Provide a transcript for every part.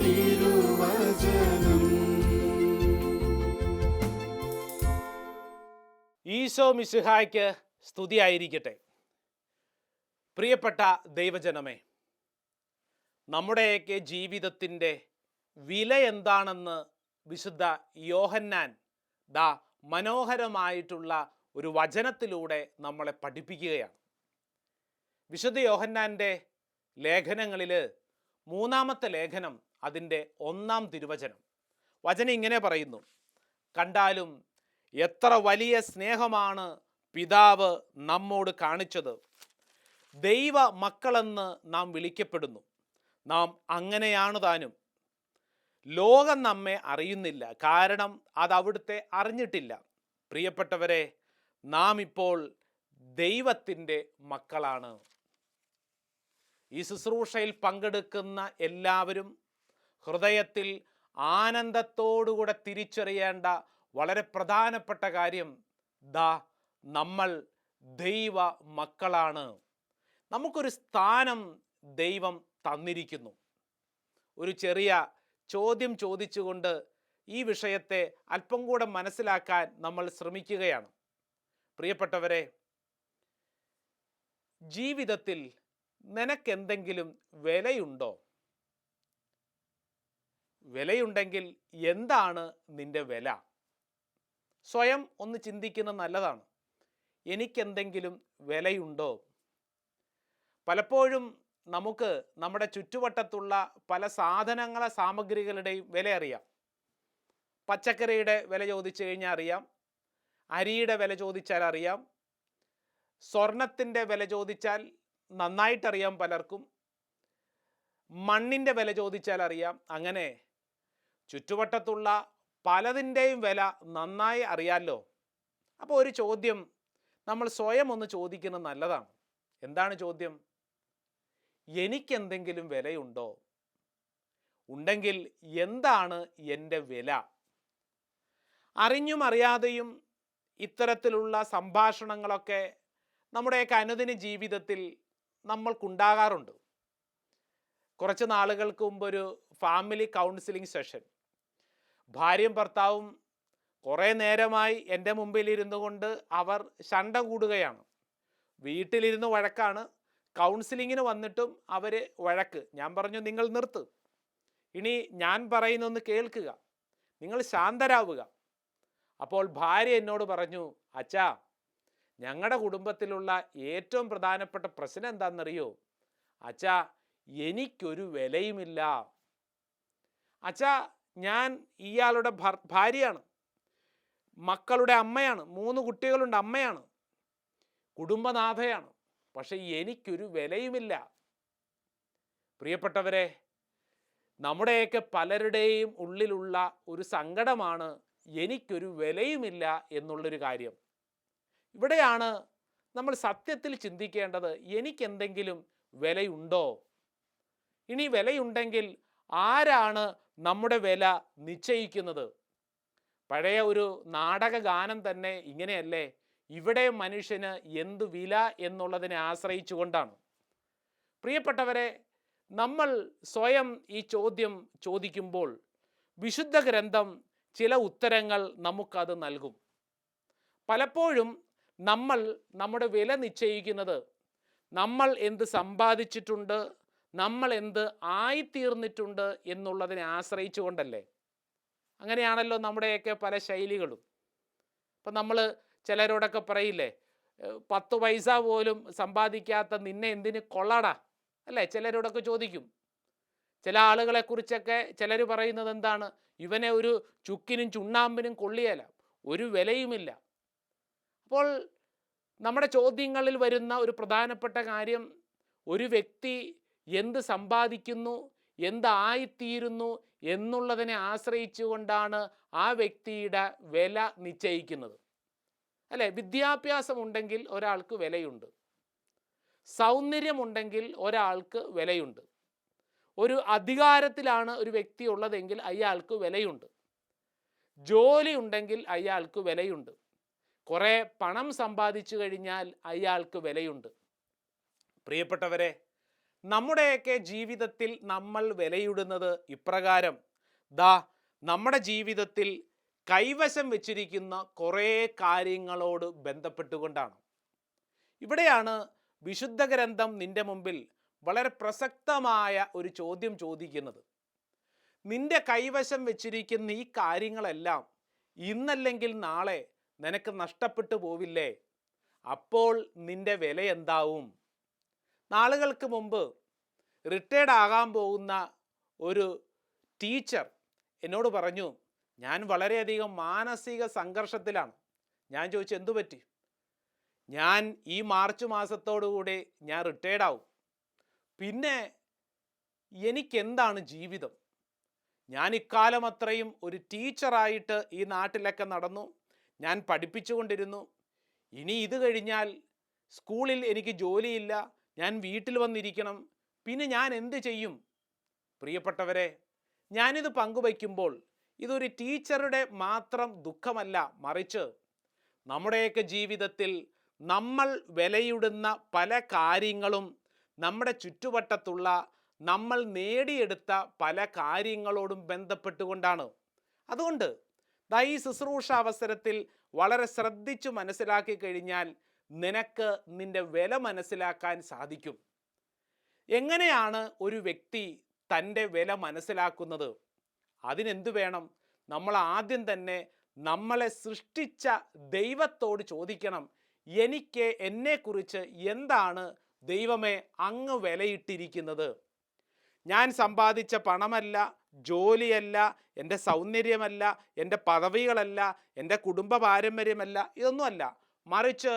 തിരുവചനം. ഈശോ മിശിഹായ്ക്ക് സ്തുതിയായിരിക്കട്ടെ. പ്രിയപ്പെട്ട ദൈവജനമേ നമ്മുടെയൊക്കെ ജീവിതത്തിന്റെ വില എന്താണെന്ന് വിശുദ്ധ യോഹന്നാൻ ദാ മനോഹരമായിട്ടുള്ള ഒരു വചനത്തിലൂടെ നമ്മളെ പഠിപ്പിക്കുകയാണ്. വിശുദ്ധ യോഹന്നാന്റെ ലേഖനങ്ങളിൽ മൂന്നാമത്തെ ലേഖനം അതിന്റെ ഒന്നാം തിരുവചനം. വചനം ഇങ്ങനെ പറയുന്നു. കണ്ടാലും എത്ര വലിയ സ്നേഹമാണ് പിതാവ് നമ്മോട് കാണിച്ചത്. ദൈവ മക്കളെന്ന് നാം വിളിക്കപ്പെടുന്നു. നാം അങ്ങനെയാണ് താനും. ലോകം നമ്മെ അറിയുന്നില്ല. കാരണം അത് അവിടുത്തെ അറിഞ്ഞിട്ടില്ല. പ്രിയപ്പെട്ടവരെ നാം ഇപ്പോൾ ദൈവത്തിന്റെ മക്കളാണ്. ഈ ശുശ്രൂഷയിൽ പങ്കെടുക്കുന്ന എല്ലാവരും ഹൃദയത്തിൽ ആനന്ദത്തോടുകൂടെ തിരിച്ചറിയേണ്ട വളരെ പ്രധാനപ്പെട്ട കാര്യം ദാ നമ്മൾ ദൈവ മക്കളാണ്. നമുക്കൊരു സ്ഥാനം ദൈവം തന്നിരിക്കുന്നു. ഒരു ചെറിയ ചോദ്യം ചോദിച്ചുകൊണ്ട് ഈ വിഷയത്തെ അല്പം കൂടെ മനസ്സിലാക്കാൻ നമ്മൾ ശ്രമിക്കുകയാണ്. പ്രിയപ്പെട്ടവരെ ജീവിതത്തിൽ നിനക്കെന്തെങ്കിലും വിലയുണ്ടോ? വിലയുണ്ടെങ്കിൽ എന്താണ് നിന്റെ വില? സ്വയം ഒന്ന് ചിന്തിക്കുന്ന നല്ലതാണ്. എനിക്കെന്തെങ്കിലും വിലയുണ്ടോ? പലപ്പോഴും നമുക്ക് നമ്മുടെ ചുറ്റുവട്ടത്തുള്ള പല സാധനങ്ങളെ സാമഗ്രികളുടെയും വില അറിയാം. പച്ചക്കറിയുടെ വില ചോദിച്ചു കഴിഞ്ഞാൽ അറിയാം. അരിയുടെ വില ചോദിച്ചാൽ അറിയാം. സ്വർണത്തിന്റെ വില ചോദിച്ചാൽ നന്നായിട്ടറിയാം പലർക്കും. മണ്ണിന്റെ വില ചോദിച്ചാൽ അറിയാം അങ്ങനെ ചുറ്റുവട്ടത്തുള്ള പലതിന്റെയും വില നന്നായി അറിയാമല്ലോ അപ്പോൾ ഒരു ചോദ്യം നമ്മൾ സ്വയം ഒന്ന് ചോദിക്കുന്നത് നല്ലതാണ്. എന്താണ് ചോദ്യം? എനിക്കെന്തെങ്കിലും വിലയുണ്ടോ? ഉണ്ടെങ്കിൽ എന്താണ് എന്റെ വില? അറിഞ്ഞും അറിയാതെയും ഇത്തരത്തിലുള്ള സംഭാഷണങ്ങളൊക്കെ നമ്മുടെയൊക്കെ അനുദിന ജീവിതത്തിൽ നമ്മൾക്കുണ്ടാകാറുണ്ട്. കുറച്ച് നാളുകൾക്ക് മുമ്പ് ഒരു ഫാമിലി കൗൺസിലിംഗ് സെഷൻ. ഭാര്യയും ഭർത്താവും കുറേ നേരമായി എന്റെ മുമ്പിൽ ഇരുന്നു കൊണ്ട് അവർ ശണ്ട കൂടുകയാണ്. വീട്ടിലിരുന്ന് വഴക്കാണ്. കൗൺസിലിങ്ങിന് വന്നിട്ടും അവർ വഴക്ക്. ഞാൻ പറഞ്ഞു നിങ്ങൾ നിർത്ത്. ഇനി ഞാൻ പറയുന്നൊന്ന് കേൾക്കുക. നിങ്ങൾ ശാന്തരാവുക. അപ്പോൾ ഭാര്യ എന്നോട് പറഞ്ഞു അച്ഛാ ഞങ്ങളുടെ കുടുംബത്തിലുള്ള ഏറ്റവും പ്രധാനപ്പെട്ട പ്രശ്നം എന്താണെന്നറിയോ അച്ഛാ എനിക്കൊരു വിലയുമില്ല. അച്ഛാ ഞാൻ ഇയാളുടെ ഭാര്യയാണ്. മക്കളുടെ അമ്മയാണ്. മൂന്ന് കുട്ടികളുണ്ട് അമ്മയാണ്. കുടുംബനാഥയാണ്. പക്ഷെ എനിക്കൊരു വിലയുമില്ല. പ്രിയപ്പെട്ടവരെ നമ്മുടെയൊക്കെ പലരുടെയും ഉള്ളിലുള്ള ഒരു സങ്കടമാണ് എനിക്കൊരു വിലയുമില്ല എന്നുള്ളൊരു കാര്യം. ഇവിടെയാണ് നമ്മൾ സത്യത്തിൽ ചിന്തിക്കേണ്ടത് എനിക്കെന്തെങ്കിലും വിലയുണ്ടോ? ഇനി വിലയുണ്ടെങ്കിൽ ആരാണ് നമ്മുടെ വില നിശ്ചയിക്കുന്നത്? പഴയ ഒരു നാടക ഗാനം തന്നെ ഇങ്ങനെയല്ലേ? ഇവിടെ മനുഷ്യന് എന്ത് വില എന്നുള്ളതിനെ ആശ്രയിച്ചുകൊണ്ടാണ്. പ്രിയപ്പെട്ടവരെ നമ്മൾ സ്വയം ഈ ചോദ്യം ചോദിക്കുമ്പോൾ വിശുദ്ധ ഗ്രന്ഥം ചില ഉത്തരങ്ങൾ നമുക്കത് നൽകും. പലപ്പോഴും നമ്മൾ നമ്മുടെ വില നിശ്ചയിക്കുന്നത് നമ്മൾ എന്ത് സമ്പാദിച്ചിട്ടുണ്ട് നമ്മൾ എന്ത് ആയിത്തീർന്നിട്ടുണ്ട് എന്നുള്ളതിനെ ആശ്രയിച്ചു കൊണ്ടല്ലേ അങ്ങനെയാണല്ലോ നമ്മുടെയൊക്കെ പല ശൈലികളും. ഇപ്പം നമ്മൾ ചിലരോടൊക്കെ പറയില്ലേ "ഏഹ് പത്ത് പൈസ പോലും സമ്പാദിക്കാത്ത നിന്നെ എന്തിന് കൊള്ളടാ? അല്ലേ? ചിലരോടൊക്കെ ചോദിക്കും. ചില ആളുകളെ കുറിച്ചൊക്കെ ചിലർ പറയുന്നത് എന്താണ്? ഇവനെ ഒരു ചുക്കിനും ചുണ്ണാമ്പിനും കൊള്ളിയല്ല ഒരു വിലയുമില്ല. അപ്പോൾ നമ്മുടെ ചോദ്യങ്ങളിൽ വരുന്ന ഒരു പ്രധാനപ്പെട്ട കാര്യം ഒരു വ്യക്തി എന്ത് സമ്പാദിക്കുന്നു എന്തായിത്തീരുന്നു എന്നുള്ളതിനെ ആശ്രയിച്ചുകൊണ്ടാണ് ആ വ്യക്തിയുടെ വില നിശ്ചയിക്കുന്നത്. അല്ലേ? വിദ്യാഭ്യാസം ഉണ്ടെങ്കിൽ ഒരാൾക്ക് വിലയുണ്ട്. സൗന്ദര്യമുണ്ടെങ്കിൽ ഒരാൾക്ക് വിലയുണ്ട്. ഒരു അധികാരത്തിലാണ് ഒരു വ്യക്തി ഉള്ളതെങ്കിൽ അയാൾക്ക് വിലയുണ്ട്. ജോലി ഉണ്ടെങ്കിൽ അയാൾക്ക് വിലയുണ്ട്. കുറേ പണം സമ്പാദിച്ചു കഴിഞ്ഞാൽ അയാൾക്ക് വിലയുണ്ട്. പ്രിയപ്പെട്ടവരെ നമ്മുടെയൊക്കെ ജീവിതത്തിൽ നമ്മൾ വിലയിടുന്നത് ഇപ്രകാരം. ദാ നമ്മുടെ ജീവിതത്തിൽ കൈവശം വെച്ചിരിക്കുന്ന കുറേ കാര്യങ്ങളോട് ബന്ധപ്പെട്ടുകൊണ്ടാണ്. ഇവിടെയാണ് വിശുദ്ധ ഗ്രന്ഥം നിന്റെ മുമ്പിൽ വളരെ പ്രസക്തമായ ഒരു ചോദ്യം ചോദിക്കുന്നത്. നിന്റെ കൈവശം വെച്ചിരിക്കുന്ന ഈ കാര്യങ്ങളെല്ലാം ഇന്നല്ലെങ്കിൽ നാളെ നിനക്ക് നഷ്ടപ്പെട്ടു പോവില്ലേ? അപ്പോൾ നിന്റെ വില എന്താവും? നാളുകൾക്ക് മുമ്പ് റിട്ടയർഡ് ആകാൻ പോകുന്ന ഒരു ടീച്ചർ എന്നോട് പറഞ്ഞു ഞാൻ വളരെയധികം മാനസിക സംഘർഷത്തിലാണ്. ഞാൻ ചോദിച്ചു എന്തു പറ്റി? ഞാൻ ഈ മാർച്ച് മാസത്തോടുകൂടി ഞാൻ റിട്ടയർഡ് ആവും. പിന്നെ എനിക്കെന്താണ് ജീവിതം? ഞാൻ ഇക്കാലം അത്രയും ഒരു ടീച്ചറായിട്ട് ഈ നാട്ടിലൊക്കെ നടന്നു. ഞാൻ പഠിപ്പിച്ചുകൊണ്ടിരുന്നു. ഇനി ഇത് കഴിഞ്ഞാൽ സ്കൂളിൽ എനിക്ക് ജോലിയില്ല. ഞാൻ വീട്ടിൽ വന്നിരിക്കണം. പിന്നെ ഞാൻ എന്ത് ചെയ്യും? പ്രിയപ്പെട്ടവരെ ഞാനിത് പങ്കുവയ്ക്കുമ്പോൾ ഇതൊരു ടീച്ചറുടെ മാത്രം ദുഃഖമല്ല മറിച്ച് നമ്മുടെയൊക്കെ ജീവിതത്തിൽ നമ്മൾ വിലയിടുന്ന പല കാര്യങ്ങളും നമ്മുടെ ചുറ്റുവട്ടത്തുള്ള നമ്മൾ നേടിയെടുത്ത പല കാര്യങ്ങളോടും ബന്ധപ്പെട്ടുകൊണ്ടാണ്. അതുകൊണ്ട് ദാ ഈ ശുശ്രൂഷ അവസരത്തിൽ വളരെ ശ്രദ്ധിച്ചു മനസ്സിലാക്കി കഴിഞ്ഞാൽ നിനക്ക് നിന്റെ വില മനസ്സിലാക്കാൻ സാധിക്കും. എങ്ങനെയാണ് ഒരു വ്യക്തി തന്റെ വില മനസ്സിലാക്കുന്നത്? അതിനെന്തു വേണം? നമ്മൾ ആദ്യം തന്നെ നമ്മളെ സൃഷ്ടിച്ച ദൈവത്തോട് ചോദിക്കണം. എനിക്ക് എന്നെക്കുറിച്ച് എന്താണ് ദൈവമേ അങ്ങ് വിലയിട്ടിരിക്കുന്നത്? ഞാൻ സമ്പാദിച്ച പണമല്ല ജോലിയല്ല എന്റെ സൗന്ദര്യമല്ല എന്റെ പദവികളല്ല എന്റെ കുടുംബ പാരമ്പര്യമല്ല ഇതൊന്നുമല്ല. മറിച്ച്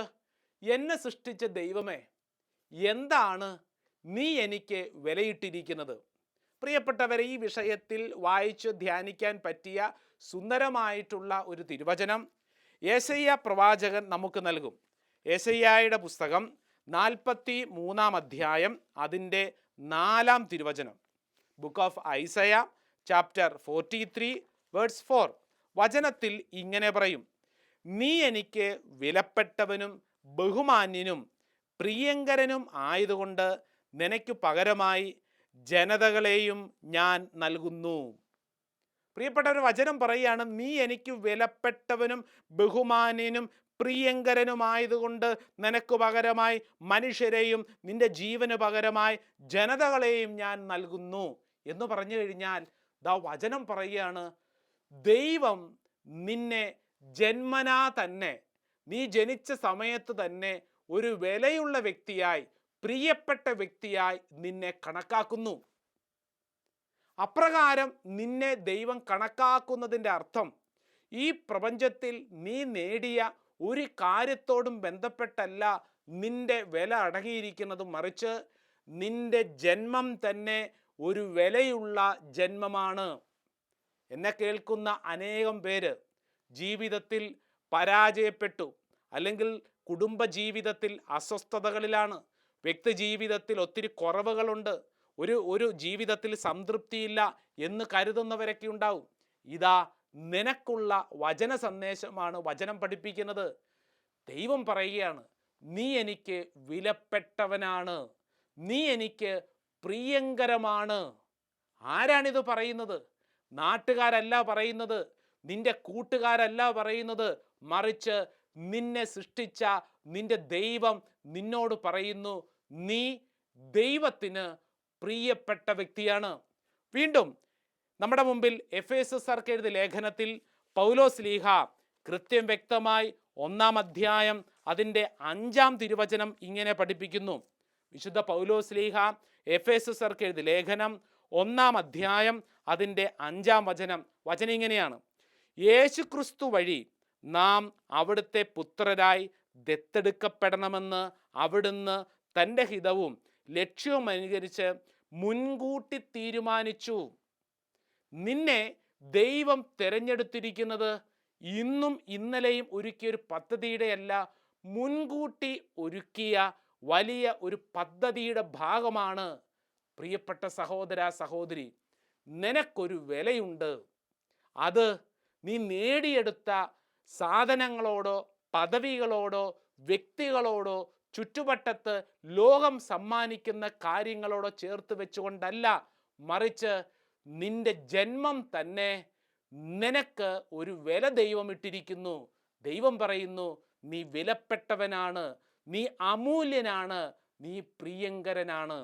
എന്നെ സൃഷ്ടിച്ച ദൈവമേ എന്താണ് നീ എനിക്ക് വിലയിട്ടിരിക്കുന്നത്? പ്രിയപ്പെട്ടവരെ ഈ വിഷയത്തിൽ വായിച്ച് ധ്യാനിക്കാൻ പറ്റിയ സുന്ദരമായിട്ടുള്ള ഒരു തിരുവചനം ഏസയ്യ പ്രവാചകൻ നമുക്ക് നൽകും. ഏസയ്യായുടെ പുസ്തകം നാൽപ്പത്തി മൂന്നാം അധ്യായം അതിന്റെ നാലാം തിരുവചനം. Book of Isaiah chapter forty three words four വചനത്തിൽ ഇങ്ങനെ പറയും. നീ എനിക്ക് വിലപ്പെട്ടവനും ബഹുമാന്യനും പ്രിയങ്കരനും ആയതുകൊണ്ട് നിനക്ക് പകരമായി ജനതകളെയും ഞാൻ നൽകുന്നു. പ്രിയപ്പെട്ട ഒരു വചനം പറയുകയാണ് നീ എനിക്ക് വിലപ്പെട്ടവനും ബഹുമാന്യനും പ്രിയങ്കരനുമായതുകൊണ്ട് നിനക്ക് പകരമായി മനുഷ്യരെയും നിന്റെ ജീവന് പകരമായി ജനതകളെയും ഞാൻ നൽകുന്നു. എന്ന് പറഞ്ഞു കഴിഞ്ഞാൽ ദാ വചനം പറയുകയാണ് ദൈവം നിന്നെ ജന്മനാ തന്നെ നീ ജനിച്ച സമയത്ത് തന്നെ ഒരു വിലയുള്ള വ്യക്തിയായി പ്രിയപ്പെട്ട വ്യക്തിയായി നിന്നെ കണക്കാക്കുന്നു. അപ്രകാരം നിന്നെ ദൈവം കണക്കാക്കുന്നതിന്റെ അർത്ഥം ഈ പ്രപഞ്ചത്തിൽ നീ നേടിയ ഒരു കാര്യത്തോടും ബന്ധപ്പെട്ടല്ല നിന്റെ വില അടങ്ങിയിരിക്കുന്നത്. മറിച്ച് നിന്റെ ജന്മം തന്നെ ഒരു വിലയുള്ള ജന്മമാണ്. എന്നെ കേൾക്കുന്ന അനേകം പേര് ജീവിതത്തിൽ പരാജയപ്പെട്ടു. അല്ലെങ്കിൽ കുടുംബ ജീവിതത്തിൽ അസ്വസ്ഥതകളിലാണ്. വ്യക്തി ജീവിതത്തിൽ ഒത്തിരി കുറവുകളുണ്ട്. ഒരു ഒരു ജീവിതത്തിൽ സംതൃപ്തിയില്ല എന്ന് കരുതുന്നവരൊക്കെ ഉണ്ടാവും. ഇതാ നിനക്കുള്ള വചന സന്ദേശമാണ് വചനം പഠിപ്പിക്കുന്നത്. ദൈവം പറയുകയാണ് നീ എനിക്ക് വിലപ്പെട്ടവനാണ്. നീ എനിക്ക് പ്രിയങ്കരമാണ്. ആരാണിത് പറയുന്നത്? നാട്ടുകാരല്ല പറയുന്നത്. നിന്റെ കൂട്ടുകാരല്ല പറയുന്നത്. മറിച്ച് നിന്നെ സൃഷ്ടിച്ച നിന്റെ ദൈവം നിന്നോട് പറയുന്നു നീ ദൈവത്തിന് പ്രിയപ്പെട്ട വ്യക്തിയാണ്. വീണ്ടും നമ്മുടെ മുമ്പിൽ എഫ് എസ് എസ് ആർക്ക് എഴുതിയ ലേഖനത്തിൽ പൗലോസ് ലീഹ കൃത്യം വ്യക്തമായി ഒന്നാം അധ്യായം അതിന്റെ അഞ്ചാം തിരുവചനം ഇങ്ങനെ പഠിപ്പിക്കുന്നു. വിശുദ്ധ പൗലോസ് ലീഹ എഫ് എസ് എസ് ആർക്ക് എഴുതിയ ലേഖനം ഒന്നാം അധ്യായം അതിന്റെ അഞ്ചാം വചനം. വചനം ഇങ്ങനെയാണ്. യേശു ക്രിസ്തു വഴി നാം അവിടുത്തെ പുത്രരായി ദത്തെടുക്കപ്പെടണമെന്ന് അവിടുന്ന് തന്റെ ഹിതവും ലക്ഷ്യവും അനുകരിച്ച് മുൻകൂട്ടി തീരുമാനിച്ചു. നിന്നെ ദൈവം തിരഞ്ഞെടുത്തിരിക്കുന്നത് ഇന്നും ഇന്നലെയും ഒരുക്കിയ ഒരു പദ്ധതിയുടെയല്ല മുൻകൂട്ടി ഒരുക്കിയ വലിയ ഒരു പദ്ധതിയുടെ ഭാഗമാണ് പ്രിയപ്പെട്ട സഹോദര സഹോദരി. നിനക്കൊരു വിലയുണ്ട്. അത് നീ നേടിയെടുത്ത സാധനങ്ങളോടോ പദവികളോടോ വ്യക്തികളോടോ ചുറ്റുവട്ടത്ത് ലോകം സമ്മാനിക്കുന്ന കാര്യങ്ങളോടോ ചേർത്ത് വെച്ചുകൊണ്ടല്ല. മറിച്ച് നിന്റെ ജന്മം തന്നെ നിനക്ക് ഒരു വില ദൈവമിട്ടിരിക്കുന്നു ദൈവം പറയുന്നു നീ വിലപ്പെട്ടവനാണ്. നീ അമൂല്യനാണ് നീ പ്രിയങ്കരനാണ്.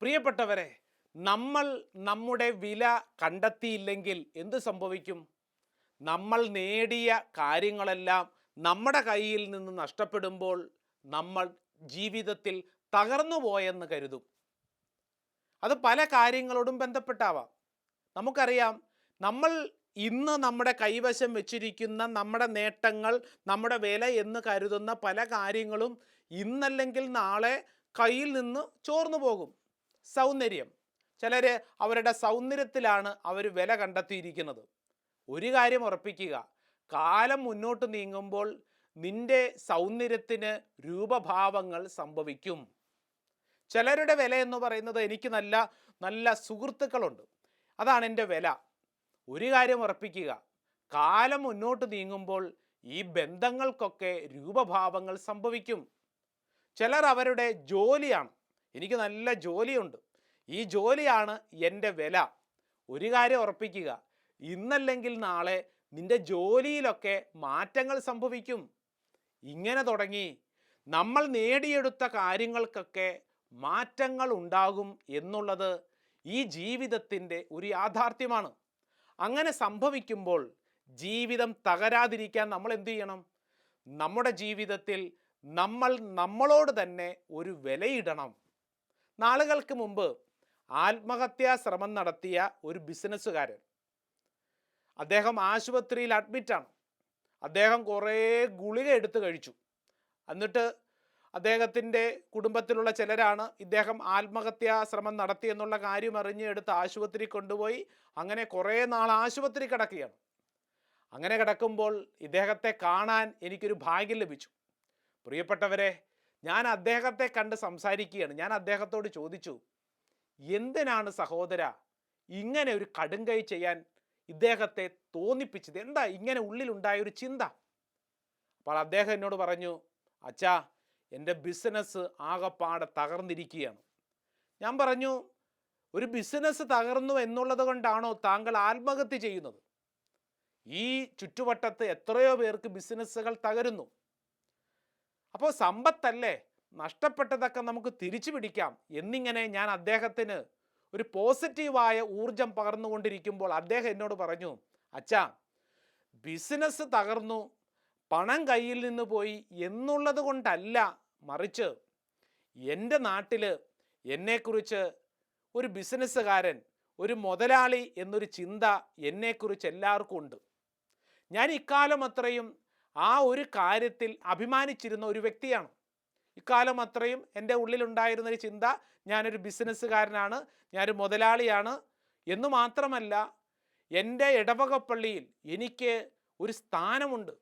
പ്രിയപ്പെട്ടവരെ നമ്മൾ നമ്മുടെ വില കണ്ടെത്തിയില്ലെങ്കിൽ എന്ത് സംഭവിക്കും? നമ്മൾ നേടിയ കാര്യങ്ങളെല്ലാം നമ്മുടെ കയ്യിൽ നിന്ന് നഷ്ടപ്പെടുമ്പോൾ നമ്മൾ ജീവിതത്തിൽ തകർന്നു പോയെന്ന് കരുതും. അത് പല കാര്യങ്ങളോടും ബന്ധപ്പെട്ടാവാം. നമുക്കറിയാം നമ്മൾ ഇന്ന് നമ്മുടെ കൈവശം വെച്ചിരിക്കുന്ന നമ്മുടെ നേട്ടങ്ങൾ നമ്മുടെ വില എന്ന് കരുതുന്ന പല കാര്യങ്ങളും ഇന്നല്ലെങ്കിൽ നാളെ കയ്യിൽ നിന്ന് ചോർന്നു പോകും. സൗന്ദര്യം. ചിലർ അവരുടെ സൗന്ദര്യത്തിലാണ് അവർ വില കണ്ടെത്തിയിരിക്കുന്നത്. ഒരു കാര്യം ഉറപ്പിക്കുക. കാലം മുന്നോട്ട് നീങ്ങുമ്പോൾ നിന്റെ സൗന്ദര്യത്തിന് രൂപഭാവങ്ങൾ സംഭവിക്കും. ചിലരുടെ വില എന്ന് പറയുന്നത് എനിക്ക് നല്ല നല്ല സുഹൃത്തുക്കളുണ്ട്. അതാണ് എന്റെ വില. ഒരു കാര്യം ഉറപ്പിക്കുക. കാലം മുന്നോട്ട് നീങ്ങുമ്പോൾ ഈ ബന്ധങ്ങൾക്കൊക്കെ രൂപഭാവങ്ങൾ സംഭവിക്കും. ചിലർ അവരുടെ ജോലിയാണ്. എനിക്ക് നല്ല ജോലിയുണ്ട്. ഈ ജോലിയാണ് എന്റെ വില. ഒരു കാര്യം ഉറപ്പിക്കുക. ഇന്നല്ലെങ്കിൽ നാളെ നിന്റെ ജോലിയിലൊക്കെ മാറ്റങ്ങൾ സംഭവിക്കും. ഇങ്ങനെ തുടങ്ങി നമ്മൾ നേടിയെടുത്ത കാര്യങ്ങൾക്കൊക്കെ മാറ്റങ്ങൾ ഉണ്ടാകും എന്നുള്ളത് ഈ ജീവിതത്തിന്റെ ഒരു യാഥാർത്ഥ്യമാണ്. അങ്ങനെ സംഭവിക്കുമ്പോൾ ജീവിതം തകരാതിരിക്കാൻ നമ്മൾ എന്തു ചെയ്യണം? നമ്മുടെ ജീവിതത്തിൽ നമ്മൾ നമ്മളോട് തന്നെ ഒരു വിലയിടണം. നാളുകൾക്ക് മുമ്പ് ആത്മഹത്യാ ശ്രമം നടത്തിയ ഒരു ബിസിനസ്സുകാരൻ. അദ്ദേഹം ആശുപത്രിയിൽ അഡ്മിറ്റാണ് അദ്ദേഹം കുറേ ഗുളിക എടുത്തു കഴിച്ചു. എന്നിട്ട് അദ്ദേഹത്തിന്റെ കുടുംബത്തിലുള്ള ചിലരാണ് ഇദ്ദേഹം ആത്മഹത്യാ ശ്രമം നടത്തി എന്നുള്ള കാര്യം അറിഞ്ഞ് എടുത്ത് ആശുപത്രി കൊണ്ടുപോയി. അങ്ങനെ കുറേ നാൾ ആശുപത്രി കിടക്കുകയാണ്. അങ്ങനെ കിടക്കുമ്പോൾ ഇദ്ദേഹത്തെ കാണാൻ എനിക്കൊരു ഭാഗ്യം ലഭിച്ചു. പ്രിയപ്പെട്ടവരെ ഞാൻ അദ്ദേഹത്തെ കണ്ട് സംസാരിക്കുകയാണ്. ഞാൻ അദ്ദേഹത്തോട് ചോദിച്ചു എന്തിനാണ് സഹോദര ഇങ്ങനെ ഒരു കടുങ്കൈ ചെയ്യാൻ ഇദ്ദേഹത്തെ തോന്നിപ്പിച്ചത്? എന്താ ഇങ്ങനെ ഉള്ളിലുണ്ടായ ഒരു ചിന്ത? അപ്പോൾ അദ്ദേഹം എന്നോട് പറഞ്ഞു അച്ഛാ എന്റെ ബിസിനസ് ആകെപ്പാടെ തകർന്നിരിക്കുകയാണ്. ഞാൻ പറഞ്ഞു ഒരു ബിസിനസ് തകർന്നു എന്നുള്ളത് കൊണ്ടാണോ താങ്കൾ ആത്മഹത്യ ചെയ്യുന്നത്? ഈ ചുറ്റുവട്ടത്ത് എത്രയോ പേർക്ക് ബിസിനസ്സുകൾ തകരുന്നു. അപ്പോൾ സമ്പത്തല്ലേ? നഷ്ടപ്പെട്ടതൊക്കെ നമുക്ക് തിരിച്ചു പിടിക്കാം. എന്നിങ്ങനെ ഞാൻ അദ്ദേഹത്തിന് ഒരു പോസിറ്റീവായ ഊർജം പകർന്നുകൊണ്ടിരിക്കുമ്പോൾ അദ്ദേഹം എന്നോട് പറഞ്ഞു അച്ഛാ ബിസിനസ് തകർന്നു പണം കയ്യിൽ നിന്ന് പോയി എന്നുള്ളത് കൊണ്ടല്ല മറിച്ച് എന്റെ നാട്ടിൽ എന്നെക്കുറിച്ച് ഒരു ബിസിനസ്സുകാരൻ ഒരു മുതലാളി എന്നൊരു ചിന്ത എന്നെക്കുറിച്ച് എല്ലാവർക്കും ഉണ്ട്. ഞാൻ ഇക്കാലം അത്രയും ആ ഒരു കാര്യത്തിൽ അഭിമാനിച്ചിരുന്ന ഒരു വ്യക്തിയാണ്. ഇക്കാലം അത്രയും എന്റെ ഉള്ളിലുണ്ടായിരുന്നൊരു ചിന്ത ഞാനൊരു ബിസിനസ്സുകാരനാണ് ഞാനൊരു മുതലാളിയാണ് എന്ന് മാത്രമല്ല എന്റെ ഇടവകപ്പള്ളിയിൽ എനിക്ക് ഒരു സ്ഥാനമുണ്ട്.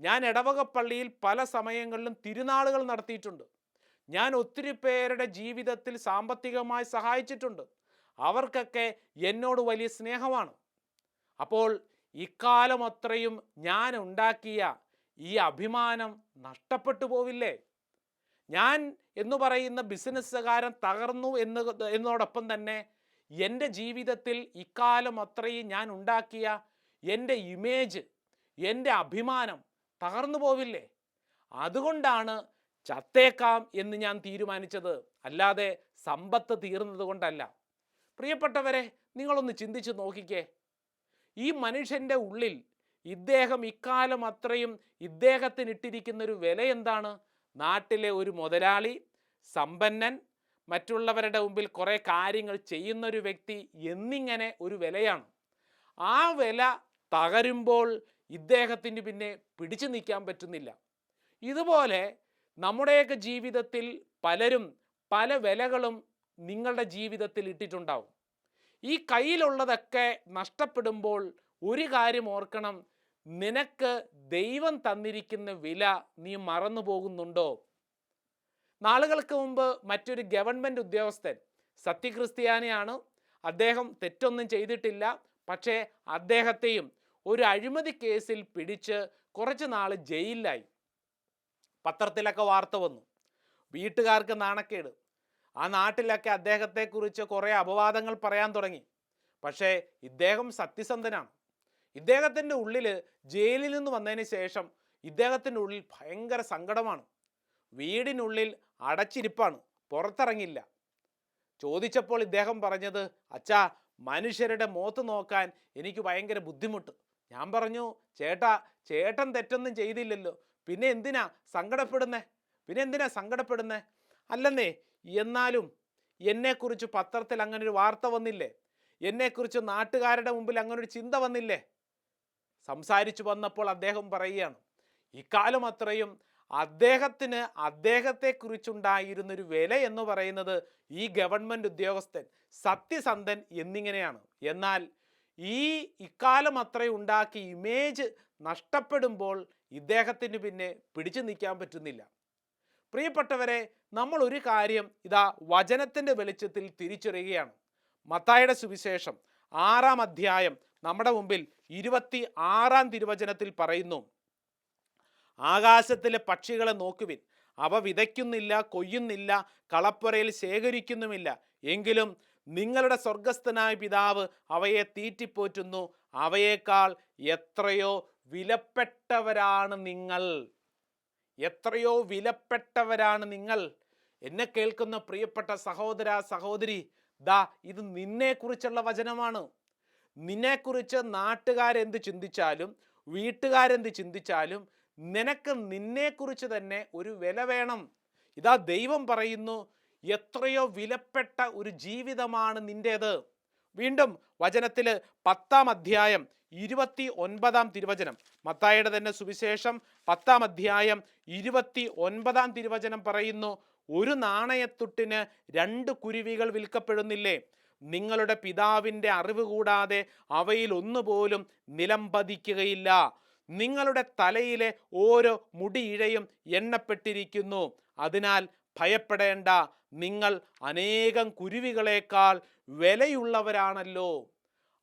ഞാൻ ഇടവകപ്പള്ളിയിൽ പല സമയങ്ങളിലും തിരുനാളുകൾ നടത്തിയിട്ടുണ്ട്. ഞാൻ ഒത്തിരി പേരുടെ ജീവിതത്തിൽ സാമ്പത്തികമായി സഹായിച്ചിട്ടുണ്ട്. അവർക്കൊക്കെ എന്നോട് വലിയ സ്നേഹമാണ്. അപ്പോൾ ഇക്കാലം അത്രയും ഞാൻ ഉണ്ടാക്കിയ ഈ അഭിമാനം നഷ്ടപ്പെട്ടു പോവില്ലേ? ഞാൻ എന്ന് പറയുന്ന ബിസിനസ്സുകാരൻ തകർന്നു എന്ന് എന്നതോടൊപ്പം തന്നെ എന്റെ ജീവിതത്തിൽ ഇക്കാലം അത്രയും ഞാൻ ഉണ്ടാക്കിയ എന്റെ ഇമേജ് എന്റെ അഭിമാനം തകർന്നു പോവില്ലേ? അതുകൊണ്ടാണ് ചത്തേക്കാം എന്ന് ഞാൻ തീരുമാനിച്ചത്. അല്ലാതെ സമ്പത്ത് തീർന്നത് കൊണ്ടല്ല. പ്രിയപ്പെട്ടവരെ നിങ്ങളൊന്ന് ചിന്തിച്ച് നോക്കിക്കേ. ഈ മനുഷ്യന്റെ ഉള്ളിൽ ഇദ്ദേഹം ഇക്കാലം അത്രയും ഇദ്ദേഹത്തിന് ഇട്ടിരിക്കുന്ന ഒരു വില എന്താണ്? നാട്ടിലെ ഒരു മുതലാളി സമ്പന്നൻ മറ്റുള്ളവരുടെ മുമ്പിൽ കുറേ കാര്യങ്ങൾ ചെയ്യുന്ന ഒരു വ്യക്തി എന്നിങ്ങനെ ഒരു വിലയാണ്. ആ വില തകരുമ്പോൾ ഇദ്ദേഹത്തിന് പിന്നെ പിടിച്ചു നിൽക്കാൻ പറ്റുന്നില്ല. ഇതുപോലെ നമ്മുടെയൊക്കെ ജീവിതത്തിൽ പലരും പല വിലകളും നിങ്ങളുടെ ജീവിതത്തിൽ ഇട്ടിട്ടുണ്ടാവും. ഈ കയ്യിലുള്ളതൊക്കെ നഷ്ടപ്പെടുമ്പോൾ ഒരു കാര്യം ഓർക്കണം നിനക്ക് ദൈവം തന്നിരിക്കുന്ന വില നീ മറന്നു പോകുന്നുണ്ടോ? നാളുകൾക്ക് മുമ്പ് മറ്റൊരു ഗവൺമെന്റ് ഉദ്യോഗസ്ഥൻ സത്യക്രിസ്ത്യാനിയാണ്. അദ്ദേഹം തെറ്റൊന്നും ചെയ്തിട്ടില്ല. പക്ഷേ അദ്ദേഹത്തെയും ഒരു അഴിമതി കേസിൽ പിടിച്ച് കുറച്ച് നാൾ ജയിലിലായി. പത്രത്തിലൊക്കെ വാർത്ത വന്നു. വീട്ടുകാർക്ക് നാണക്കേട്. ആ നാട്ടിലൊക്കെ അദ്ദേഹത്തെക്കുറിച്ച് കുറേ അപവാദങ്ങൾ പറയാൻ തുടങ്ങി. പക്ഷേ ഇദ്ദേഹം സത്യസന്ധനാണ്. ഇദ്ദേഹത്തിന്റെ ഉള്ളിൽ ജയിലിൽ നിന്ന് വന്നതിന് ശേഷം ഇദ്ദേഹത്തിന്റെ ഉള്ളിൽ ഭയങ്കര സങ്കടമാണ്. വീടിനുള്ളിൽ അടച്ചിരിപ്പാണ്. പുറത്തിറങ്ങില്ല. ചോദിച്ചപ്പോൾ ഇദ്ദേഹം പറഞ്ഞത് അച്ഛാ മനുഷ്യരുടെ മോത്ത് നോക്കാൻ എനിക്ക് ഭയങ്കര ബുദ്ധിമുട്ട്. ഞാൻ പറഞ്ഞു ചേട്ടാ ചേട്ടൻ തെറ്റൊന്നും ചെയ്തില്ലല്ലോ. പിന്നെ എന്തിനാ സങ്കടപ്പെടുന്നേ? പിന്നെ എന്തിനാ സങ്കടപ്പെടുന്നേ? അല്ലെന്നേ എന്നാലും എന്നെക്കുറിച്ച് പത്രത്തിൽ അങ്ങനെ ഒരു വാർത്ത വന്നില്ലേ? എന്നെക്കുറിച്ച് നാട്ടുകാരുടെ മുമ്പിൽ അങ്ങനെ ഒരു ചിന്ത വന്നില്ലേ? സംസാരിച്ചു വന്നപ്പോൾ അദ്ദേഹം പറയുകയാണ് ഇക്കാലം അത്രയും അദ്ദേഹത്തിന് അദ്ദേഹത്തെക്കുറിച്ചുണ്ടായിരുന്നൊരു വില എന്ന് പറയുന്നത് ഈ ഗവൺമെന്റ് ഉദ്യോഗസ്ഥൻ സത്യസന്ധൻ എന്നിങ്ങനെയാണ്. എന്നാൽ ഈ ഇക്കാലം അത്രയും ഉണ്ടാക്കി ഇമേജ് നഷ്ടപ്പെടുമ്പോൾ ഇദ്ദേഹത്തിന് പിന്നെ പിടിച്ചു നിൽക്കാൻ പറ്റുന്നില്ല. പ്രിയപ്പെട്ടവരെ നമ്മൾ ഒരു കാര്യം ഇതാ വചനത്തിന്റെ വെളിച്ചത്തിൽ തിരിച്ചറിയുകയാണ്. മത്തായുടെ സുവിശേഷം ആറാം അധ്യായം നമ്മുടെ മുമ്പിൽ ഇരുപത്തി ആറാം തിരുവചനത്തിൽ പറയുന്നു ആകാശത്തിലെ പക്ഷികളെ നോക്കുവിൻ. അവ വിതയ്ക്കുന്നില്ല കൊയ്യുന്നില്ല കളപ്പുരയിൽ ശേഖരിക്കുന്നുമില്ല. എങ്കിലും നിങ്ങളുടെ സ്വർഗസ്ഥനായ പിതാവ് അവയെ തീറ്റിപ്പോറ്റുന്നു. അവയേക്കാൾ എത്രയോ വിലപ്പെട്ടവരാണ് നിങ്ങൾ. എത്രയോ വിലപ്പെട്ടവരാണ് നിങ്ങൾ. എന്നെ കേൾക്കുന്ന പ്രിയപ്പെട്ട സഹോദര സഹോദരി ദാ ഇത് നിന്നെക്കുറിച്ചുള്ള വചനമാണ്. നിന്നെക്കുറിച്ച് നാട്ടുകാരെന്ത് ചിന്തിച്ചാലും വീട്ടുകാരെന്ത് ചിന്തിച്ചാലും നിനക്ക് നിന്നെക്കുറിച്ച് തന്നെ ഒരു വില വേണം. ഇതാ ദൈവം പറയുന്നു എത്രയോ വിലപ്പെട്ട ഒരു ജീവിതമാണ് നിന്റേത് വീണ്ടും വചനത്തിൽ പത്താം അധ്യായം ഇരുപത്തി ഒൻപതാം തിരുവചനം. മത്തായുടെ തന്നെ സുവിശേഷം പത്താം അധ്യായം ഇരുപത്തി ഒൻപതാം തിരുവചനം പറയുന്നു ഒരു നാണയത്തുട്ടിന് രണ്ട് കുരുവികൾ വിൽക്കപ്പെടുന്നില്ലേ? നിങ്ങളുടെ പിതാവിന്റെ അറിവ് കൂടാതെ അവയിൽ ഒന്നുപോലും നിലം പതിക്കുകയില്ല. നിങ്ങളുടെ തലയിലെ ഓരോ മുടിയിഴയും എണ്ണപ്പെട്ടിരിക്കുന്നു. അതിനാൽ ഭയപ്പെടേണ്ട നിങ്ങൾ അനേകം കുരുവികളേക്കാൾ വിലയുള്ളവരാണല്ലോ.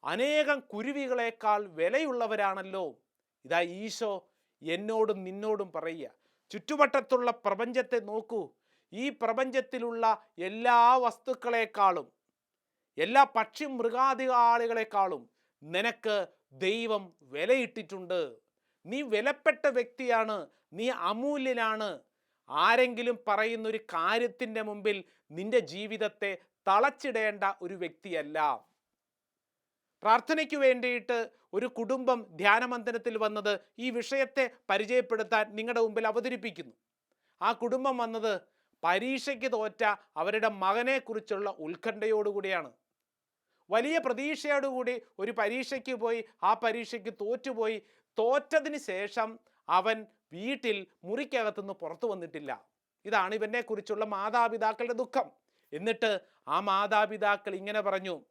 അനേകം കുരുവികളേക്കാൾ വിലയുള്ളവരാണല്ലോ. ഇതാ ഈശോ എന്നോടും നിന്നോടും പറയുക. ചുറ്റുവട്ടത്തുള്ള പ്രപഞ്ചത്തെ നോക്കൂ. ഈ പ്രപഞ്ചത്തിലുള്ള എല്ലാ വസ്തുക്കളെക്കാളും എല്ലാ പക്ഷി മൃഗാധികാളികളെക്കാളും നിനക്ക് ദൈവം വിലയിട്ടിട്ടുണ്ട്. നീ വിലപ്പെട്ട വ്യക്തിയാണ്. നീ അമൂല്യനാണ്. ആരെങ്കിലും പറയുന്നൊരു കാര്യത്തിന്റെ മുമ്പിൽ നിന്റെ ജീവിതത്തെ തളച്ചിടേണ്ട ഒരു വ്യക്തിയല്ല. പ്രാർത്ഥനയ്ക്ക് വേണ്ടിയിട്ട് ഒരു കുടുംബം ധ്യാനമന്ദനത്തിൽ വന്നത് ഈ വിഷയത്തെ പരിചയപ്പെടുത്താൻ നിങ്ങളുടെ മുമ്പിൽ അവതരിപ്പിക്കുന്നു. ആ കുടുംബം വന്നത് പരീക്ഷയ്ക്ക് തോറ്റ അവരുടെ മകനെക്കുറിച്ചുള്ള ഉത്കണ്ഠയോടുകൂടിയാണ്. വലിയ പ്രതീക്ഷയോടുകൂടി ഒരു പരീക്ഷയ്ക്ക് പോയി ആ പരീക്ഷയ്ക്ക് തോറ്റുപോയി. തോറ്റതിന് ശേഷം അവൻ വീട്ടിൽ മുറിക്കകത്തുനിന്ന് പുറത്തു വന്നിട്ടില്ല. ഇതാണ് ഇവനെ കുറിച്ചുള്ള മാതാപിതാക്കളുടെ ദുഃഖം. എന്നിട്ട് ആ മാതാപിതാക്കൾ ഇങ്ങനെ പറഞ്ഞു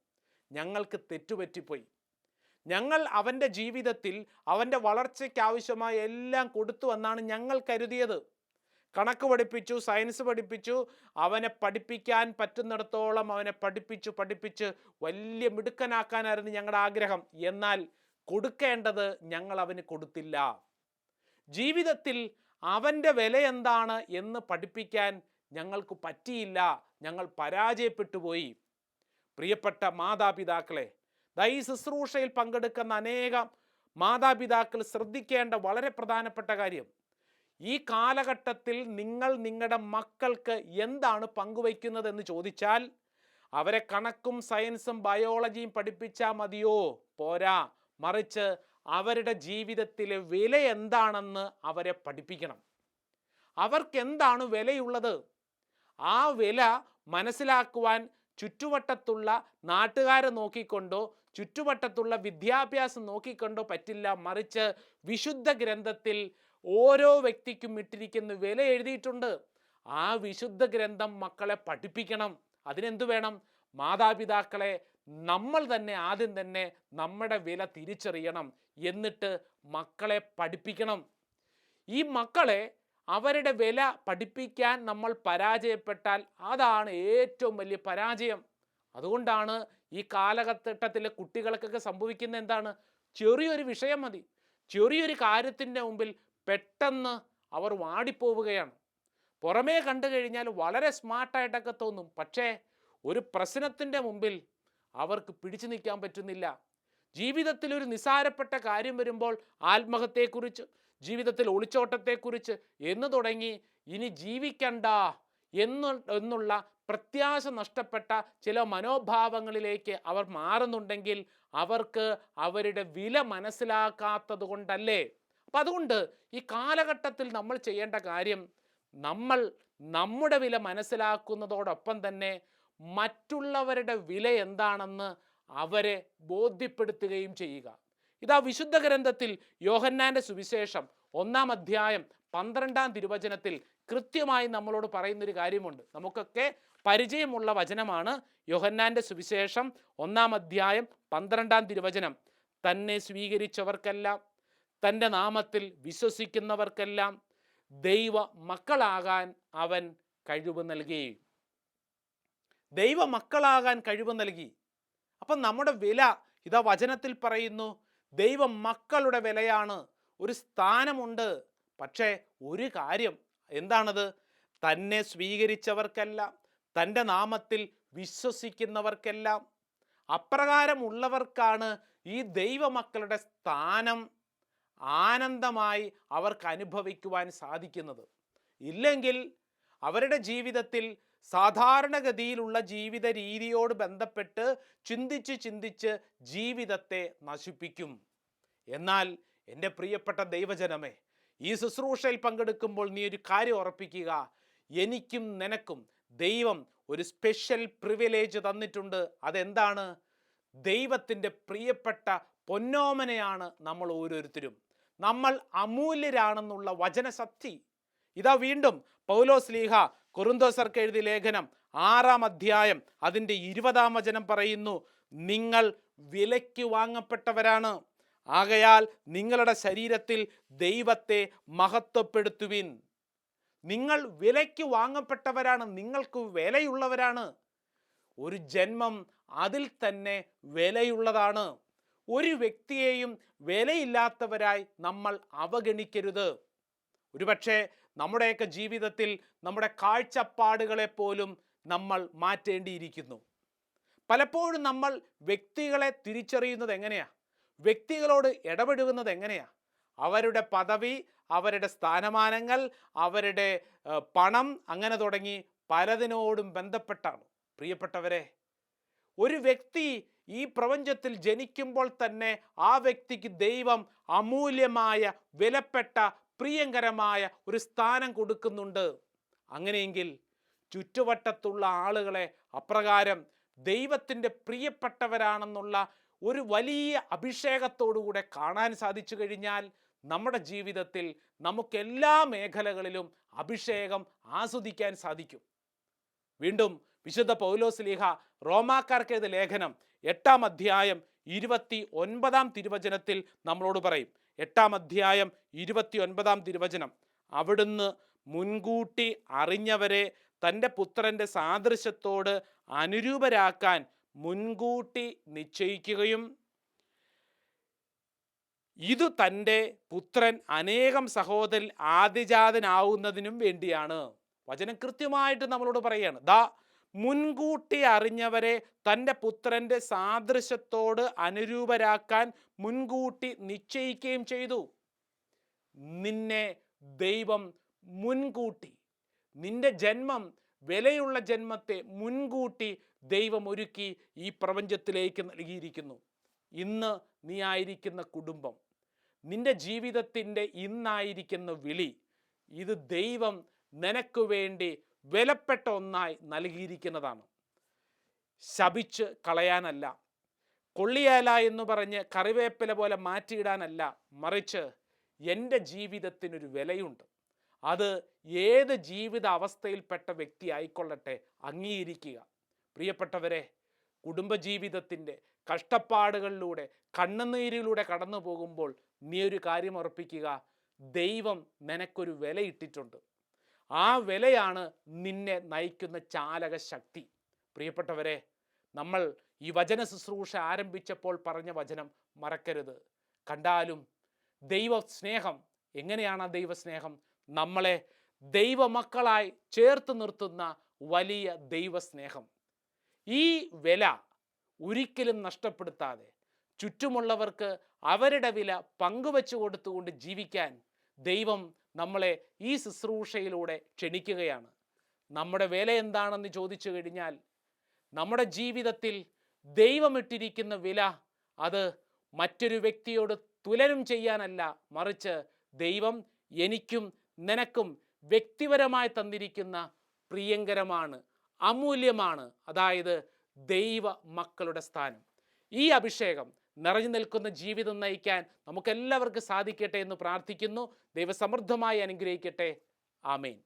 ഞങ്ങൾക്ക് തെറ്റുപറ്റിപ്പോയി. ഞങ്ങൾ അവന്റെ ജീവിതത്തിൽ അവന്റെ വളർച്ചയ്ക്ക് ആവശ്യമായ എല്ലാം കൊടുത്തു എന്നാണ് ഞങ്ങൾ കരുതിയത്. കണക്ക് പഠിപ്പിച്ചു സയൻസ് പഠിപ്പിച്ചു അവനെ പഠിപ്പിക്കാൻ പറ്റുന്നിടത്തോളം അവനെ പഠിപ്പിച്ചു പഠിപ്പിച്ച് വലിയ മിടുക്കനാക്കാനായിരുന്നു ഞങ്ങളുടെ ആഗ്രഹം. എന്നാൽ കൊടുക്കേണ്ടത് ഞങ്ങൾ അവന് കൊടുത്തില്ല. ജീവിതത്തിൽ അവന്റെ വില എന്താണ് എന്ന് പഠിപ്പിക്കാൻ ഞങ്ങൾക്ക് പറ്റിയില്ല. ഞങ്ങൾ പരാജയപ്പെട്ടു പോയി. പ്രിയപ്പെട്ട മാതാപിതാക്കളെ ദൈ ശുശ്രൂഷയിൽ പങ്കെടുക്കുന്ന അനേകം മാതാപിതാക്കൾ ശ്രദ്ധിക്കേണ്ട വളരെ പ്രധാനപ്പെട്ട കാര്യം ഈ കാലഘട്ടത്തിൽ നിങ്ങൾ നിങ്ങളുടെ മക്കൾക്ക് എന്താണ് പങ്കുവയ്ക്കുന്നത് എന്ന് ചോദിച്ചാൽ അവരെ കണക്കും സയൻസും ബയോളജിയും പഠിപ്പിച്ചാൽ മതിയോ? പോരാ മറിച്ച് അവരുടെ ജീവിതത്തിലെ വില എന്താണെന്ന് അവരെ പഠിപ്പിക്കണം. അവർക്ക് എന്താണ് വിലയുള്ളത്? ആ വില മനസ്സിലാക്കുവാൻ ചുറ്റുവട്ടത്തുള്ള നാട്ടുകാരെ നോക്കിക്കൊണ്ടോ ചുറ്റുവട്ടത്തുള്ള വിദ്യാഭ്യാസം നോക്കിക്കൊണ്ടോ പറ്റില്ല മറിച്ച് വിശുദ്ധ ഗ്രന്ഥത്തിൽ ഓരോ വ്യക്തിക്കും ഇട്ടിരിക്കുന്ന വില എഴുതിയിട്ടുണ്ട്. ആ വിശുദ്ധ ഗ്രന്ഥം മക്കളെ പഠിപ്പിക്കണം. അതിനെന്തു വേണം? മാതാപിതാക്കളെ നമ്മൾ തന്നെ ആദ്യം തന്നെ നമ്മുടെ വില തിരിച്ചറിയണം. എന്നിട്ട് മക്കളെ പഠിപ്പിക്കണം. ഈ മക്കളെ അവരുടെ വില പഠിപ്പിക്കാൻ നമ്മൾ പരാജയപ്പെട്ടാൽ അതാണ് ഏറ്റവും വലിയ പരാജയം. അതുകൊണ്ടാണ് ഈ കാലഘട്ടത്തിലെ കുട്ടികൾക്കൊക്കെ സംഭവിക്കുന്ന എന്താണ്? ചെറിയൊരു വിഷയം മതി. ചെറിയൊരു കാര്യത്തിന്റെ മുമ്പിൽ പെട്ടെന്ന് അവർ വാടിപ്പോവുകയാണ്. പുറമേ കണ്ടു കഴിഞ്ഞാൽ വളരെ സ്മാർട്ടായിട്ടൊക്കെ തോന്നും. പക്ഷേ ഒരു പ്രശ്നത്തിന്റെ മുമ്പിൽ അവർക്ക് പിടിച്ചു നിൽക്കാൻ പറ്റുന്നില്ല. ജീവിതത്തിൽ ഒരു നിസാരപ്പെട്ട കാര്യം വരുമ്പോൾ ആത്മഹത്യയെക്കുറിച്ച് ജീവിതത്തിൽ ഒളിച്ചോട്ടത്തെക്കുറിച്ച് എന്ന് തുടങ്ങി ഇനി ജീവിക്കണ്ട എന്ന് എന്നുള്ള പ്രത്യാശ നഷ്ടപ്പെട്ട ചില മനോഭാവങ്ങളിലേക്ക് അവർ മാറുന്നുണ്ടെങ്കിൽ അവർക്ക് അവരുടെ വില മനസ്സിലാക്കാത്തത് കൊണ്ടല്ലേ? അപ്പം അതുകൊണ്ട് ഈ കാലഘട്ടത്തിൽ നമ്മൾ ചെയ്യേണ്ട കാര്യം നമ്മൾ നമ്മുടെ വില മനസ്സിലാക്കുന്നതോടൊപ്പം തന്നെ മറ്റുള്ളവരുടെ വില എന്താണെന്ന് അവരെ ബോധ്യപ്പെടുത്തുകയും ചെയ്യുക. ഇതാ വിശുദ്ധ ഗ്രന്ഥത്തിൽ യോഹന്നാന്റെ സുവിശേഷം ഒന്നാം അധ്യായം പന്ത്രണ്ടാം തിരുവചനത്തിൽ കൃത്യമായി നമ്മളോട് പറയുന്നൊരു കാര്യമുണ്ട്. നമുക്കൊക്കെ പരിചയമുള്ള വചനമാണ് യോഹന്നാന്റെ സുവിശേഷം ഒന്നാം അധ്യായം പന്ത്രണ്ടാം തിരുവചനം. തന്നെ സ്വീകരിച്ചവർക്കെല്ലാം തന്റെ നാമത്തിൽ വിശ്വസിക്കുന്നവർക്കെല്ലാം ദൈവ മക്കളാകാൻ അവൻ കഴിവ് നൽകി. ദൈവ മക്കളാകാൻ കഴിവ് നൽകി. അപ്പം നമ്മുടെ വില ഇതാ വചനത്തിൽ പറയുന്നു ദൈവം മക്കളുടെ വിലയാണ് ഒരു സ്ഥാനമുണ്ട്. പക്ഷേ ഒരു കാര്യം എന്താണത്? തന്നെ സ്വീകരിച്ചവർക്കെല്ലാം തന്റെ നാമത്തിൽ വിശ്വസിക്കുന്നവർക്കെല്ലാം അപ്രകാരമുള്ളവർക്കാണ് ഈ ദൈവമക്കളുടെ സ്ഥാനം ആനന്ദമായി അവർക്ക് അനുഭവിക്കുവാൻ സാധിക്കുന്നത്. ഇല്ലെങ്കിൽ അവരുടെ ജീവിതത്തിൽ സാധാരണഗതിയിലുള്ള ജീവിത രീതിയോട് ബന്ധപ്പെട്ട് ചിന്തിച്ച് ചിന്തിച്ച് ജീവിതത്തെ നശിപ്പിക്കും. എന്നാൽ എന്റെ പ്രിയപ്പെട്ട ദൈവജനമേ ഈ ശുശ്രൂഷയിൽ പങ്കെടുക്കുമ്പോൾ നീ ഒരു കാര്യം ഉറപ്പിക്കുക. എനിക്കും നിനക്കും ദൈവം ഒരു സ്പെഷ്യൽ പ്രിവിലേജ് തന്നിട്ടുണ്ട്. അതെന്താണ്? ദൈവത്തിന്റെ പ്രിയപ്പെട്ട പൊന്നോമനയാണ് നമ്മൾ ഓരോരുത്തരും. നമ്മൾ അമൂല്യരാണെന്നുള്ള വചനശക്തി. ഇതാ വീണ്ടും പൗലോസ് ലീഹ കൊറുന്തോസർക്ക് എഴുതിയ ലേഖനം ആറാം അധ്യായം അതിന്റെ ഇരുപതാം വചനം പറയുന്നു നിങ്ങൾ വിലയ്ക്ക് വാങ്ങപ്പെട്ടവരാണ്. ആകയാൽ നിങ്ങളുടെ ശരീരത്തിൽ ദൈവത്തെ മഹത്വപ്പെടുത്തുവിൻ. നിങ്ങൾ വിലയ്ക്ക് വാങ്ങപ്പെട്ടവരാണ് നിങ്ങൾക്ക് വിലയുള്ളവരാണ്. ഒരു ജന്മം അതിൽ തന്നെ വിലയുള്ളതാണ്. ഒരു വ്യക്തിയെയും വിലയില്ലാത്തവരായി നമ്മൾ അവഗണിക്കരുത്. ഒരുപക്ഷെ നമ്മുടെയൊക്കെ ജീവിതത്തിൽ നമ്മുടെ കാഴ്ചപ്പാടുകളെ പോലും നമ്മൾ മാറ്റേണ്ടിയിരിക്കുന്നു. പലപ്പോഴും നമ്മൾ വ്യക്തികളെ തിരിച്ചറിയുന്നത് എങ്ങനെയാ? വ്യക്തികളോട് ഇടപെടുന്നത് എങ്ങനെയാ? അവരുടെ പദവി അവരുടെ സ്ഥാനമാനങ്ങൾ അവരുടെ പണം അങ്ങനെ തുടങ്ങി പലതിനോടും ബന്ധപ്പെട്ടാണ്. പ്രിയപ്പെട്ടവരെ ഒരു വ്യക്തി ഈ പ്രപഞ്ചത്തിൽ ജനിക്കുമ്പോൾ തന്നെ ആ വ്യക്തിക്ക് ദൈവം അമൂല്യമായ വിലപ്പെട്ട പ്രിയങ്കരമായ ഒരു സ്ഥാനം കൊടുക്കുന്നുണ്ട്. അങ്ങനെയെങ്കിൽ ചുറ്റുവട്ടത്തുള്ള ആളുകളെ അപ്രകാരം ദൈവത്തിന്റെ പ്രിയപ്പെട്ടവരാണെന്നുള്ള ഒരു വലിയ അഭിഷേകത്തോടുകൂടെ കാണാൻ സാധിച്ചു കഴിഞ്ഞാൽ നമ്മുടെ ജീവിതത്തിൽ നമുക്ക് എല്ലാ മേഖലകളിലും അഭിഷേകം ആസ്വദിക്കാൻ സാധിക്കും. വീണ്ടും വിശുദ്ധ പൗലോസ് ലീഹ റോമാക്കാർക്ക് എഴുതിയ ലേഖനം എട്ടാം അധ്യായം ഇരുപത്തി ഒൻപതാം തിരുവചനത്തിൽ നമ്മളോട് പറയും എട്ടാം അധ്യായം ഇരുപത്തി ഒൻപതാം തിരുവചനം. അവിടുന്ന് മുൻകൂട്ടി അറിഞ്ഞവരെ തന്റെ പുത്രന്റെ സാദൃശ്യത്തോട് അനുരൂപരാക്കാൻ മുൻകൂട്ടി നിശ്ചയിക്കുകയും ഇതു തന്റെ പുത്രൻ അനേകം സഹോദരൻ ആദിജാതനാവുന്നതിനും വേണ്ടിയാണ്. വചനം കൃത്യമായിട്ട് നമ്മളോട് പറയുകയാണ് ദാ മുൻകൂട്ടി അറിഞ്ഞവരെ തന്റെ പുത്രന്റെ സാദൃശ്യത്തോട് അനുരൂപരാക്കാൻ മുൻകൂട്ടി നിശ്ചയിക്കുകയും ചെയ്തു. നിന്നെ ദൈവം മുൻകൂട്ടി നിന്റെ ജന്മം വിലയുള്ള ജന്മത്തെ മുൻകൂട്ടി ദൈവം ഒരുക്കി ഈ പ്രപഞ്ചത്തിലേക്ക് നൽകിയിരിക്കുന്നു. ഇന്ന് നീ ആയിരിക്കുന്ന കുടുംബം നിന്റെ ജീവിതത്തിന്റെ ഇന്നായിരിക്കുന്ന വിളി ഇത് ദൈവം നിനക്ക് വേണ്ടി വിലപ്പെട്ട ഒന്നായി നൽകിയിരിക്കുന്നതാണ്. ശപിച്ച് കളയാനല്ല കൊള്ളിയാല എന്ന് പറഞ്ഞ് കറിവേപ്പില പോലെ മാറ്റിയിടാനല്ല മറിച്ച് എന്റെ ജീവിതത്തിനൊരു വിലയുണ്ട്. അത് ഏത് ജീവിത അവസ്ഥയിൽപ്പെട്ട വ്യക്തി ആയിക്കൊള്ളട്ടെ അംഗീകരിക്കുക. പ്രിയപ്പെട്ടവരെ കുടുംബജീവിതത്തിന്റെ കഷ്ടപ്പാടുകളിലൂടെ കണ്ണുനീരിലൂടെ കടന്നു പോകുമ്പോൾ നീ ഒരു കാര്യം ഉറപ്പിക്കുക ദൈവം നിനക്കൊരു വിലയിട്ടിട്ടുണ്ട്. ആ വിലയാണ് നിന്നെ നയിക്കുന്ന ചാലക ശക്തി പ്രിയപ്പെട്ടവരെ നമ്മൾ ഈ വചന ശുശ്രൂഷ ആരംഭിച്ചപ്പോൾ പറഞ്ഞ വചനം മറക്കരുത്. കണ്ടാലും ദൈവ സ്നേഹം എങ്ങനെയാണ് ആ ദൈവസ്നേഹം? നമ്മളെ ദൈവമക്കളായി ചേർത്ത് നിർത്തുന്ന വലിയ ദൈവസ്നേഹം. ഈ വില ഒരിക്കലും നഷ്ടപ്പെടുത്താതെ ചുറ്റുമുള്ളവർക്ക് അവരുടെ വില പങ്കുവെച്ചു കൊടുത്തുകൊണ്ട് ജീവിക്കാൻ ദൈവം നമ്മളെ ഈ ശുശ്രൂഷയിലൂടെ ക്ഷണിക്കുകയാണ്. നമ്മുടെ വില എന്താണെന്ന് ചോദിച്ചു കഴിഞ്ഞാൽ നമ്മുടെ ജീവിതത്തിൽ ദൈവമിട്ടിരിക്കുന്ന വില അത് മറ്റൊരു വ്യക്തിയോട് തുലനം ചെയ്യാനല്ല മറിച്ച് ദൈവം എനിക്കും നിനക്കും വ്യക്തിപരമായി തന്നിരിക്കുന്ന പ്രിയങ്കരമാണ് അമൂല്യമാണ് അതായത് ദൈവ മക്കളുടെ സ്ഥാനം. ഈ അഭിഷേകം നിറഞ്ഞു നിൽക്കുന്ന ജീവിതം നയിക്കാൻ നമുക്കെല്ലാവർക്കും സാധിക്കട്ടെ എന്ന് പ്രാർത്ഥിക്കുന്നു. ദൈവസമൃദ്ധമായി അനുഗ്രഹിക്കട്ടെ. ആമേൻ.